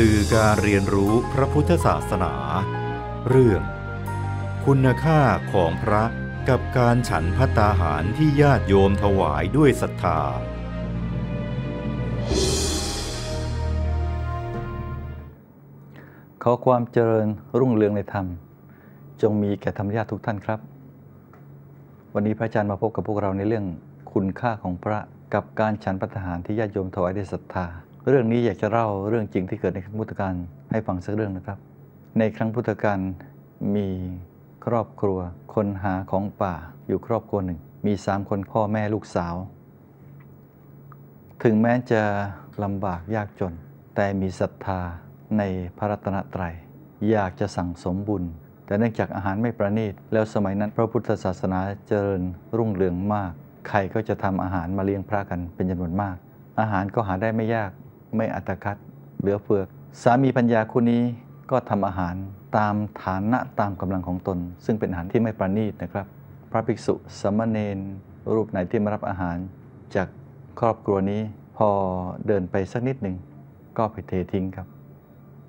สื่อการเรียนรู้พระพุทธศาสนา เรื่อง คุณค่าของพระกับการฉันพัตตาหารที่ญาติโยมถวายด้วยศรัทธา ขอความเจริญรุ่งเรืองในธรรม จงมีแก่ธรรมญาติทุกท่านครับ วันนี้พระอาจารย์มาพบกับพวกเราในเรื่องคุณค่าของพระกับการฉันพัฒหารที่ญาติโยมถวายด้วยศรัทธา เรื่องนี้อยากจะเล่าเรื่องจริงที่เกิดในครั้งพุทธกาลให้ฟังสักเรื่องนะครับ ในครั้งพุทธกาลมีครอบครัว คนหาของป่าอยู่ครอบครัวหนึ่ง มีสามคนพ่อแม่ลูกสาว ถึงแม้จะลำบากยากจน แต่มีศรัทธาในพระรัตนตรัย อยากจะสั่งสมบุญ แต่เนื่องจากอาหารไม่ประณีต แล้วสมัยนั้นพระพุทธศาสนาเจริญรุ่งเรืองมาก ใครก็จะทำอาหารมาเลี้ยงพระกันเป็นจำนวนมาก อาหารก็หาได้ไม่ยาก ไม่อัตคัดเหลือเฟือสามีปัญญาคู่นี้ก็ทำอาหารตามฐานะตามกำลังของตน ซึ่งเป็นอาหารที่ไม่ประณีตนะครับ พระภิกษุสามเณรรูปไหนที่มารับอาหาร จากครอบครัวนี้พอเดินไปสักนิดหนึ่งก็ไปเททิ้งครับ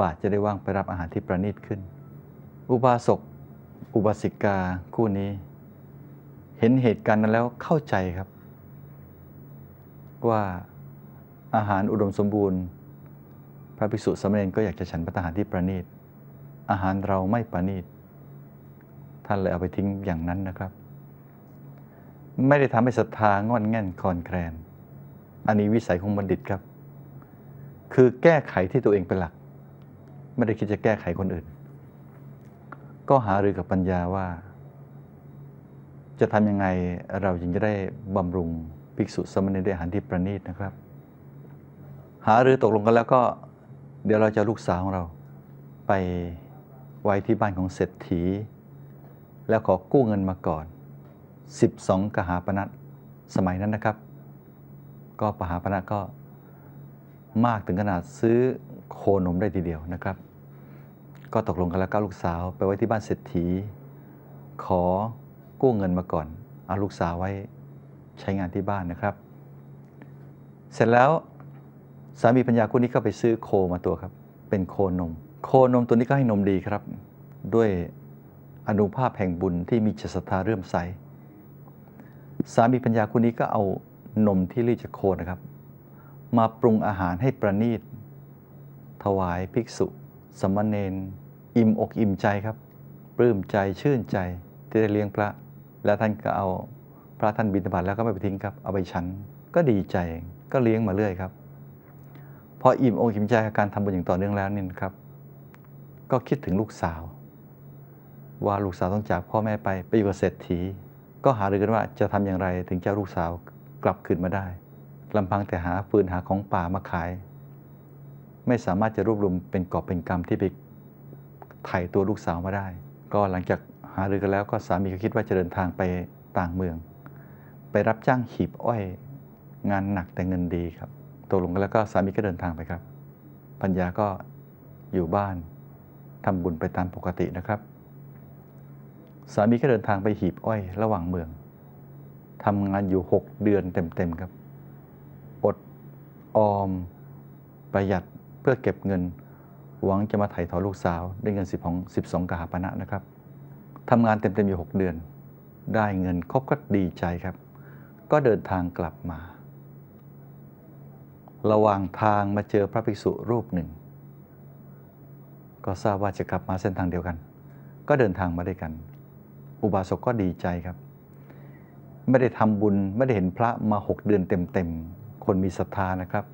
บาทจะได้ว่างไปรับอาหารที่ประณีตขึ้น อุบาสกอุบาสิกาคู่นี้ เห็นเหตุการณ์นั้นแล้วเข้าใจครับ ว่า อาหารอุดมสมบูรณ์ พระภิกษุสมณรก็อยากจะฉันพระทหารที่ประณีต อาหารเราไม่ประณีต ท่านเลยเอาไปทิ้งอย่างนั้นนะครับ ไม่ได้ทำให้ศรัทธางอนแง่นคลอนแคลน อันนี้วิสัยของบัณฑิตครับ คือแก้ไขที่ตัวเองเป็นหลัก ไม่ได้คิดจะแก้ไขคนอื่น ก็หารือกับปัญญาว่า จะทำยังไงเราจึงจะได้บำรุงภิกษุสมณรด้วยอาหารที่ประณีตนะครับ หารือตกลงกันแล้วก็ เดี๋ยวเราจะลูกสาวของเรา ไปไว้ที่บ้านของเศรษฐี แล้วขอกู้เงินมาก่อน 12 กหาปณะสมัยนั้นนะครับ ก็ปหาปณะก็มากถึงขนาดซื้อโคนมได้ทีเดียวนะครับ ก็ตกลงกันแล้วก็ลูกสาวไปไว้ที่บ้านเศรษฐี ขอกู้เงินมาก่อนเอาลูกสาวไว้ใช้งานที่บ้านนะครับ เสร็จแล้ว สามีปัญญาคู่นี้ก็ไปซื้อโคมาตัวครับ เป็นโคนม โคนมตัวนี้ก็ให้นมดีครับ ด้วยอนุภาพแห่งบุญที่มีจิตศรัทธาเรื่มใส สามีปัญญาคู่นี้ก็เอานมที่รีดจากโคนะครับ มาปรุงอาหารให้ประณีต ถวายภิกษุสามเณรอิ่มอกอิ่มใจครับ ปลื้มใจชื่นใจที่ได้เลี้ยงพระ และท่านก็เอาพระท่านบิณฑบาตแล้วก็ไม่ไปทิ้งครับ เอาไปฉันก็ดีใจก็เลี้ยงมาเรื่อยครับ พออิ่มอกอิ่มใจกับการทำบุญอย่างต่อเนื่องแล้วนี่นะครับ ก็คิดถึงลูกสาว ว่าลูกสาวต้องจากพ่อแม่ไปไปอยู่กับเศรษฐี ก็หารือกันว่าจะทำอย่างไรถึงจะเอาลูกสาวกลับคืนมาได้ลำพังแต่หาฟืนหาของป่ามาขาย ไม่สามารถจะรวบรวมเป็นกอบเป็นกรรมที่ไปไถ่ตัวลูกสาวมาได้ ก็หลังจากหารือกันแล้วก็สามีก็คิดว่าจะเดินทางไปต่างเมือง ไปรับจ้างหีบอ้อย งานหนักแต่เงินดีครับ ตกลงกันแล้วก็สามีก็เดินทางไปครับปัญญาก็อยู่บ้านทำบุญไปตามปกตินะครับ สามีก็เดินทางไปหีบอ้อยระหว่างเมืองทำงานอยู่ 6 เดือนเต็มๆครับ อดออม ประหยัดเพื่อเก็บเงิน หวังจะมาไถ่ถอนลูกสาวได้เงิน 10ของ12กหาปณะนะครับทำงานเต็มๆอยู่ 6 เดือน ได้เงินครบก็ดีใจครับ ก็เดินทางกลับมา ระหว่างทางมาเจอพระภิกษุรูปหนึ่ง ก็ทราบว่าจะกลับมาเส้นทางเดียวกัน ก็เดินทางมาด้วยกัน อุบาสกก็ดีใจครับ ไม่ได้ทำบุญไม่ได้เห็นพระมา6เดือนเต็มๆ คนมีศรัทธานะครับ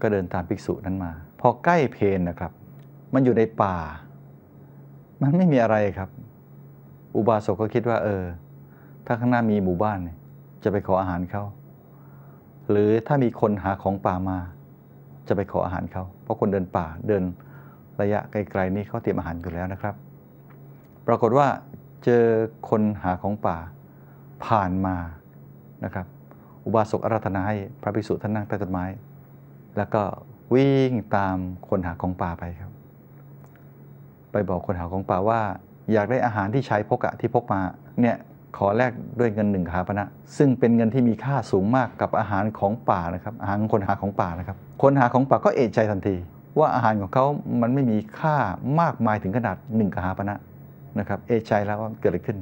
ก็เดินตามภิกษุนั้นมา พอใกล้เพนนะครับ มันอยู่ในป่า มันไม่มีอะไรครับ อุบาสกก็คิดว่า เออ ถ้าข้างหน้ามีหมู่บ้านเนี่ยจะไปขออาหารเขาหรือถ้ามีคนหาของป่ามา จะไปขออาหารเขา เพราะคนเดินป่าเดินระยะไกลๆนี้เขาเตรียมอาหารอยู่แล้วนะครับ ปรากฏว่าเจอคนหาของป่าผ่านมานะครับ อุบาสกอาราธนาให้พระภิกษุท่านนั่งใต้ต้นไม้ แล้วก็วิ่งตามคนหาของป่าไปครับ ไปบอกคนหาของป่าว่า อยากได้อาหารที่ใช้พกอะที่พกมาเนี่ย ขอแลกด้วยเงินหนึ่งขาปณะซึ่งเป็นเงินที่มีค่าสูงมากกับอาหารของป่านะครับอาหารคนหาของป่านะครับ คนหาของป่าก็เอะใจทันที ว่าอาหารของเขามันไม่มีค่ามากมายถึงขนาดหนึ่งกหาปณะนะครับ เอะใจแล้วว่าเกิดอะไรขึ้น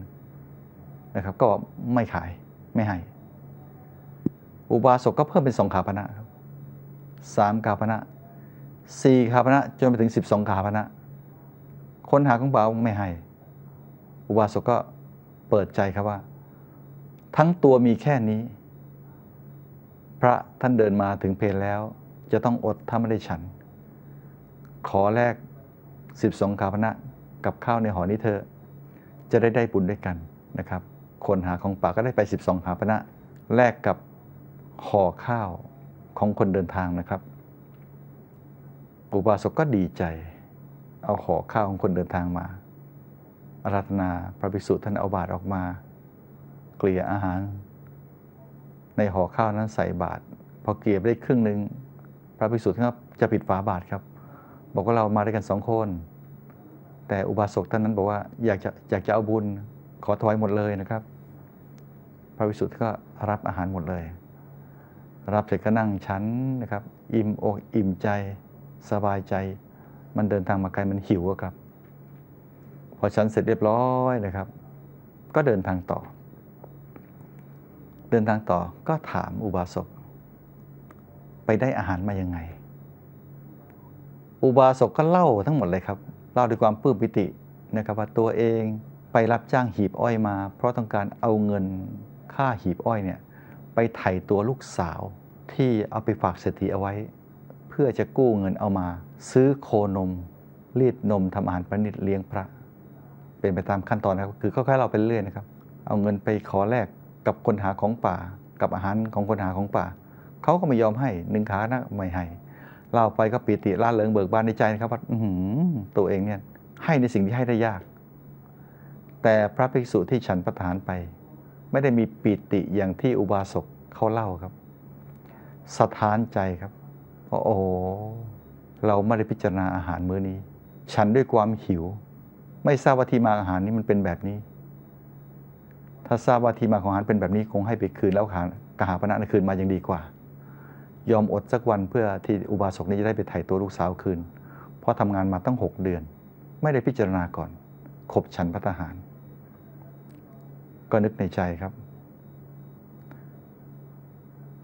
นะครับ ก็ไม่ขายไม่ให้ อุบาสกก็เพิ่มเป็นสองขาปณะครับสามขาปณะสี่ขาปณะจนไปถึงสิบสองขาปณะคนหาของเบาไม่ให้ อุบาสกก็ เปิดใจครับว่า ทั้งตัวมีแค่นี้ พระท่านเดินมาถึงเพลแล้ว จะต้องอดถ้าไม่ได้ฉัน ขอแลก12ขาพนะกับข้าวในหอนี้เธอ จะได้ได้บุญด้วยกันนะครับ คนหาของป่าก็ได้ไป 12ขาพนะแลกกับห่อข้าวของคนเดินทางนะครับ อุบาสกก็ดีใจ เอาห่อข้าวของคนเดินทางมา อาราธนาพระภิกษุท่านเอาบาตรออกมา เกลี่ยอาหาร ในห่อข้าวนั้นใส่บาตรพอเกลี่ยได้ครึ่งหนึ่งพระภิกษุท่านก็จะปิดฝาบาตรครับ บอกว่าเรามาด้วยกันสองคน แต่อุบาสกท่านนั้นบอกว่าอยากจะอยากจะเอาบุญขอถวายหมดเลยนะครับ พระภิกษุก็รับอาหารหมดเลย รับเสร็จก็นั่งชั้นนะครับ อิ่มอกอิ่มใจสบายใจ มันเดินทางมาไกลมันหิวครับ อชั้นเสร็จเรียบร้อยนะครับ ก็เดินทางต่อ เดินทางต่อก็ถามอุบาสกไปได้อาหารมายังไง อุบาสกก็เล่าทั้งหมดเลยครับ เล่าด้วยความปลื้มปิตินะครับว่าตัวเองไปรับจ้างหีบอ้อยมา เพราะต้องการเอาเงินค่าหีบอ้อยเนี่ยไปไถ่ตัวลูกสาวที่เอาไปฝากเศรษฐีเอาไว้ เพื่อจะกู้เงินเอามา ซื้อโคนมรีดนมทำอาหารประณิตเลี้ยงพระ เป็นไปตามขั้นตอนนะครับ คือค่อยๆเราไปเรื่อยนะครับ เอาเงินไปขอแลกกับคนหาของป่า กับอาหารของคนหาของป่า เขาก็ไม่ยอมให้หนึ่งขานะไม่ให้เล่าไปก็ปีติล่าเริงเบิกบานในใจนะครับว่าตัวเองเนี่ยให้ในสิ่งที่ให้ได้ยาก แต่พระภิกษุที่ฉันประทานไป ไม่ได้มีปีติอย่างที่อุบาสกเขาเล่าครับสถานใจครับว่าโอ้โหเราไม่ได้พิจารณาอาหารมื้อนี้ ฉันด้วยความหิว ไม่ทราบว่าที่มาอาหารนี้มันเป็นแบบนี้ ถ้าทราบว่าที่มาของอาหารเป็นแบบนี้คงให้ไปคืนแล้วหากหาปณะคืนมายังดีกว่า ยอมอดสักวันเพื่อที่อุบาสกนี้จะได้ไปไถ่ตัวลูกสาวคืน เพราะทำงานมาตั้งหกเดือน ไม่ได้พิจารณาก่อน ขบฉันพัฒหาร ก็นึกในใจครับ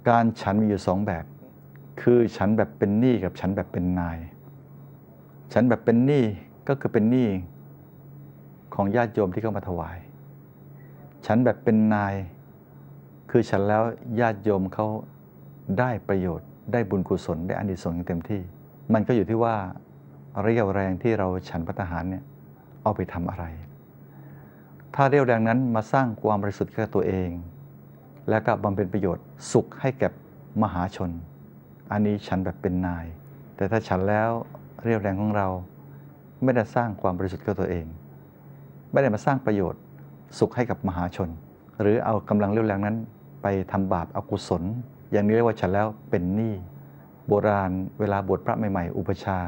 การฉันมีอยู่สองแบบ คือฉันแบบเป็นหนี้กับฉันแบบเป็นนาย ฉันแบบเป็นหนี้ก็คือเป็นหนี้ ของญาติโยมที่เข้ามาถวาย ฉันแบบเป็นนาย คือฉันแล้วญาติโยมเขาได้ประโยชน์ ได้บุญกุศลได้อานิสงส์อย่างเต็มที่ มันก็อยู่ที่ว่าเรี่ยวแรงที่เราฉันพัฒหารเนี่ยเอาไปทำอะไร ถ้าเรี่ยวแรงนั้นมาสร้างความบริสุทธิ์แก่ตัวเอง และก็บำเพ็ญประโยชน์สุขให้แก่มหาชน อันนี้ฉันแบบเป็นนาย แต่ถ้าฉันแล้วเรี่ยวแรงของเราไม่ได้สร้างความบริสุทธิ์แก่ตัวเอง ไม่ได้มาสร้างประโยชน์สุขให้กับมหาชน หรือเอากำลังเรี่ยวแรงนั้น ไปทำบาปอกุศล อย่างนี้เรียกว่าฉันแล้วเป็นหนี้โบราณเวลาบวชพระใหม่ ๆ อุปชา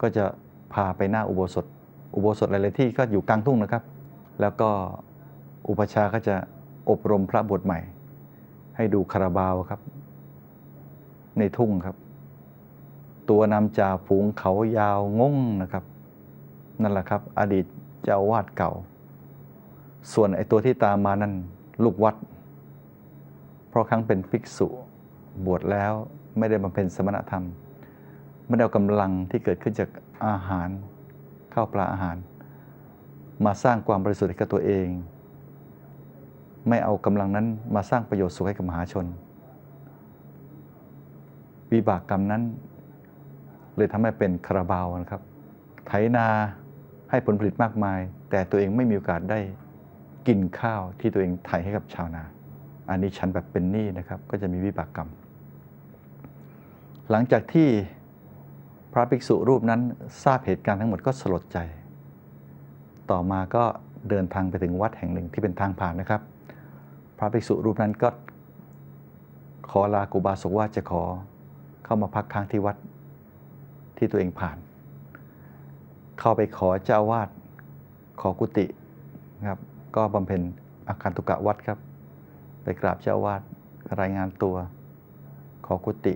ก็จะพาไปหน้าอุโบสถ อุโบสถหลายๆที่ก็อยู่กลางทุ่งนะครับ แล้วก็อุปชาก็จะอบรมพระบวชใหม่ ให้ดูคาราบาวครับ ในทุ่งครับ ตัวนำจ่าฝูงเขายาวงงนะครับ นั่นแหละครับ อดีต เจ้าวาดเก่า ส่วนไอ้ตัวที่ตามมานั่นลูกวัด เพราะครั้งเป็นภิกษุบวชแล้วไม่ได้บำเพ็ญสมณธรรม ไม่ได้เอากำลังที่เกิดขึ้นจากอาหารข้าวปลาอาหาร มาสร้างความบริสุทธิ์ให้กับตัวเอง ไม่เอากำลังนั้นมาสร้างประโยชน์สุขให้กับมหาชน วิบากกรรมนั้น เลยทำให้เป็นคาราบาวนะครับ ไถนา ให้ผลผลิตมากมาย แต่ตัวเองไม่มีโอกาสได้กินข้าวที่ตัวเองไถให้กับชาวนา อันนี้ฉันแบบเป็นหนี้นะครับ ก็จะมีวิบากกรรม หลังจากที่พระภิกษุรูปนั้นทราบเหตุการณ์ทั้งหมดก็สลดใจ ต่อมาก็เดินทางไปถึงวัดแห่งหนึ่งที่เป็นทางผ่านนะครับ พระภิกษุรูปนั้นก็ ขอลากุบาสกว่าจะขอเข้ามาพักค้างที่วัดที่ตัวเองผ่าน เข้าไปขอเจ้าวาดขอกุฏิครับ ก็บำเพ็ญอาการตุกะวัดครับ ไปกราบเจ้าวาดรายงานตัว ขอกุฏิ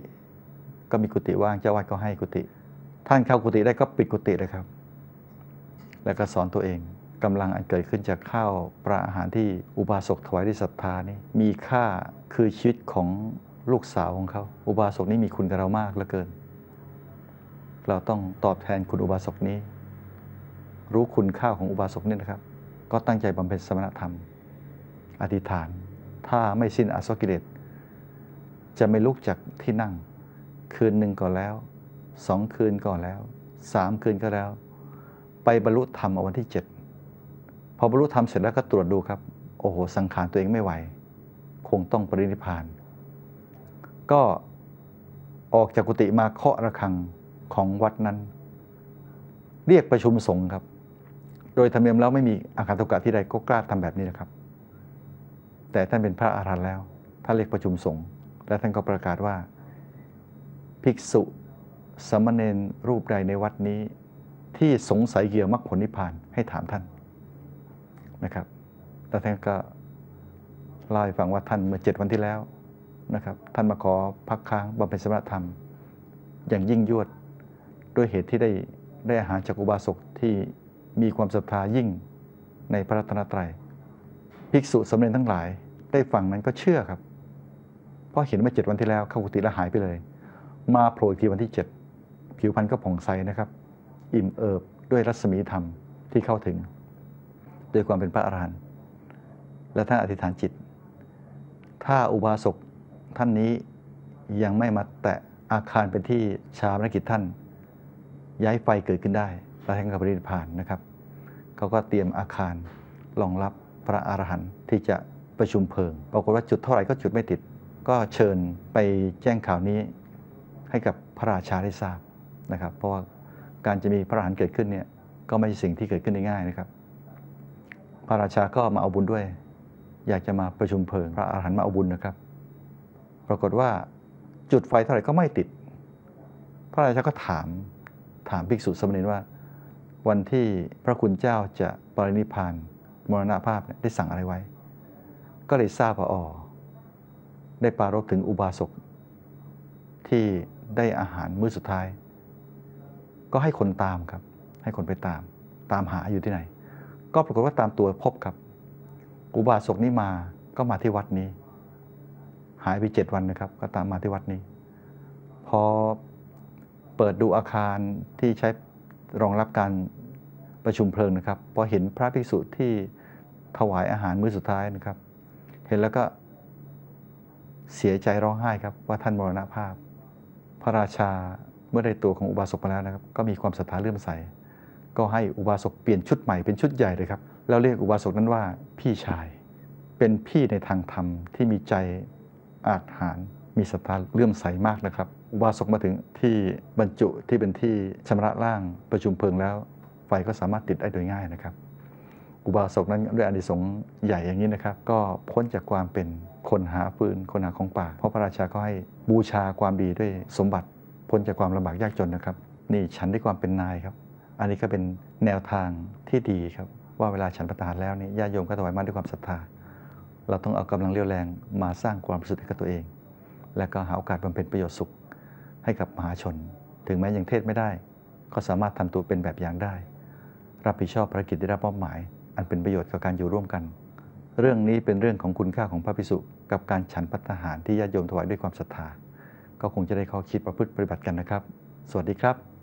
ก็มีกุฏิว่างเจ้าวัดก็ให้กุฏิท่านเข้ากุฏิได้ก็ปิดกุฏิเลยครับ แล้วก็สอนตัวเองกำลังอันเกิดขึ้นจากข้าวปลาอาหารที่อุบาสกถวายด้วยศรัทธานี่มีค่าคือชีวิตของลูกสาวของเขา อุบาสกนี้มีคุณกับเรามากเหลือเกิน เราต้องตอบแทนคุณอุบาสกนี้ รู้คุณค่าของอุบาสกเนี่ยนะครับ ก็ตั้งใจบำเพ็ญสมณธรรม อธิษฐาน ถ้าไม่สิ้นอาสกิเลสจะไม่ลุกจากที่นั่ง คืนหนึ่งก็แล้วสองคืนก็แล้วสามคืนก็แล้ว ไปบรรลุธรรมอวันที่เจ็ดพอบรรลุธรรมเสร็จแล้วก็ตรวจดูครับ โอ้โห สังขารตัวเองไม่ไหว คงต้องปรินิพาน ก็ออกจากกุฏิมาเคาะระฆังของวัดนั้น เรียกประชุมสงฆ์ครับ โดยธรรมเนียมแล้วไม่มีอาคาตุกะที่ใดก็กล้าทำแบบนี้นะครับ แต่ท่านเป็นพระอาหารหันต์แล้วท่านเรียกประชุมสงฆ์และท่านก็ประกาศว่า ภิกษุสามเณรรูปใดในวัดนี้ ที่สงสัยเกี่ยวมรรคผลนิพพานให้ถามท่านนะครับแล้วท่านก็เล่าให้ฟังว่าท่านเมื่อเจ็ดวันที่แล้วนะครับ ท่านมาขอพักค้างบำเพ็ญสมณธรรม อย่างยิ่งยวดด้วยเหตุที่ได้ได้อาหารจากอุบาสกที่ มีความศรัทธายิ่งในพระรัตนตรัยภิกษุสำเร็จทั้งหลาย ได้ฟังนั้นก็เชื่อครับ เพราะเห็นเมื่อเจ็ดวันที่แล้วเข้ากุฏิแล้วหายไปเลย มาโผล่อีกทีวันที่เจ็ดผิวพรรณก็ผ่องใสนะครับ อิ่มเอิบด้วยรัศมีธรรมที่เข้าถึงด้วยความเป็นพระอรหันต์และท่านอธิษฐานจิต ถ้าอุบาสกท่านนี้ยังไม่มาแตะอาคารเป็นที่ชาปนกิจท่าน ย้ายไฟเกิดขึ้นได้ และท่านก็ปรินิพานนะครับเขาก็เตรียมอาคารรองรับพระอรหันต์ที่จะประชุมเพลิง ปรากฏว่าจุดเท่าไหร่ก็จุดไม่ติด ก็เชิญไปแจ้งข่าวนี้ให้กับพระราชาได้ทราบนะครับ เพราะว่าการจะมีพระอรหันต์เกิดขึ้นเนี่ยก็ไม่ใช่สิ่งที่เกิดขึ้นได้ง่ายนะครับ พระราชาก็มาเอาบุญด้วย อยากจะมาประชุมเพลิง พระอรหันต์มาเอาบุญนะครับ ปรากฏว่าจุดไฟเท่าไหร่ก็ไม่ติด พระราชาก็ถามถามภิกษุสมณรว่า วันที่พระคุณเจ้าจะปรินิพานมรณภาพได้สั่งอะไรไว้ ก็เลยทราบว่าอ๋อได้ปรารภถึงอุบาสกที่ได้อาหารมื้อสุดท้าย ก็ให้คนตามครับ ให้คนไปตาม ตามหาอยู่ที่ไหน ก็ปรากฏว่าตามตัวพบครับ อุบาสกนี้มาก็มาที่วัดนี้ หายไปเจ็ดวันนะครับ ก็ตามมาที่วัดนี้ พอเปิดดูอาคารที่ใช้รองรับการ ประชุมเพลิงนะครับพอเห็นพระภิกษุที่ถวายอาหารมื้อสุดท้ายนะครับ เห็นแล้วก็เสียใจร้องไห้ครับว่าท่านมรณภาพ พระราชาเมื่อได้ตัวของอุบาสกไปแล้วนะครับ ก็มีความศรัทธาเลื่อมใส ก็ให้อุบาสกเปลี่ยนชุดใหม่เป็นชุดใหญ่เลยครับแล้วเรียกอุบาสกนั้นว่าพี่ชาย เป็นพี่ในทางธรรมที่มีใจอาจหารมีศรัทธาเลื่อมใสมากนะครับ อุบาสกมาถึงที่บรรจุที่เป็นที่ชำระล่างประชุมเพลิงแล้ว ไฟก็สามารถติดได้โดยง่ายนะครับ อุบาสกนั้นด้วยอานิสงส์ใหญ่อย่างนี้นะครับ ก็พ้นจากความเป็นคนหาฟืนคนหาของป่า เพราะพระราชาก็ให้บูชาความดีด้วยสมบัติพ้นจากความลำบากยากจนนะครับ นี่ฉันได้ความเป็นนายครับ อันนี้ก็เป็นแนวทางที่ดีครับ ว่าเวลาฉันประทานแล้วนี่ญาติโยมก็ถวายมาด้วยความศรัทธา เราต้องเอากำลังเรี่ยวแรงมาสร้างความประสุทธิ์ให้กับตัวเอง และก็หาโอกาสบำเพ็ญประโยชน์สุขให้กับมหาชน ถึงแม้ยังเทศไม่ได้ ก็สามารถทำตัวเป็นแบบอย่างได้ รับผิดชอบภารกิจได้รับมอบหมาย อันเป็นประโยชน์กับการอยู่ร่วมกัน เรื่องนี้เป็นเรื่องของคุณค่าของพระภิกษุกับการฉันพัฒหารที่ญาติโยมถวายด้วยความศรัทธา ก็คงจะได้ข้อคิดประพฤติปฏิบัติกันนะครับ สวัสดีครับ